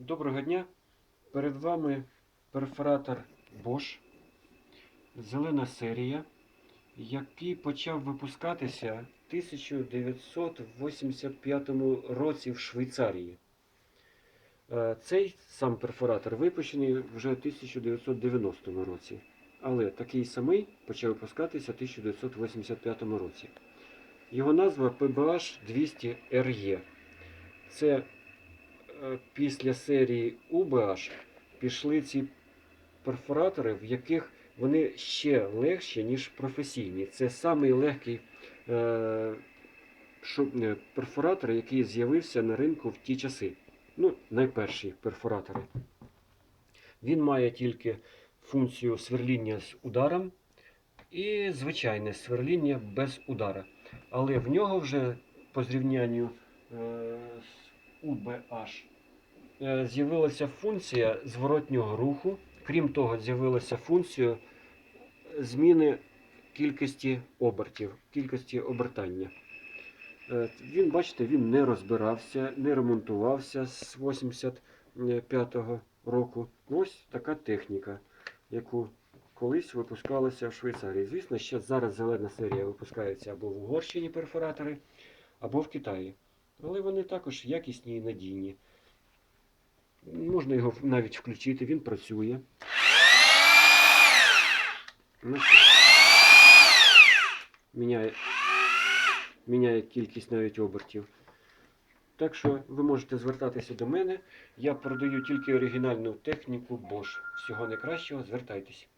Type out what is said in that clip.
Доброго дня! Перед вами перфоратор Bosch, зелена серія, який почав випускатися в 1985 році в Швейцарії. Е, Цей сам перфоратор випущений вже в 1990 році, але такий самий почав випускатися в 1985 році. Його назва PBH 200 RE. Це після серії UBH пішли ці перфоратори, в яких вони ще легші, ніж професійні. Це самий легкий е, е, перфоратор, який з'явився на ринку в ті часи. Ну, найперші перфоратори. Він має тільки функцію сверління з ударом і звичайне сверління без удара. Але в нього вже по зрівнянню е, з UBH е, з'явилася функція зворотнього руху. Крім того, з'явилася функція зміни кількості обертів, кількості обертання. Е, Він, бачите, він не розбирався, не ремонтувався з 85-го року. Ось така техніка, яку колись випускалася в Швейцарії. Звісно, ще зараз зелена серія випускається або в Угорщині перфоратори, або в Китаї. Але вони також якісні і надійні. Можна його навіть включити, він працює. Ну. Міняє, міняє кількість навіть обертів. Так що ви можете звертатися до мене. Я продаю тільки оригінальну техніку Bosch. Всього найкращого, звертайтесь.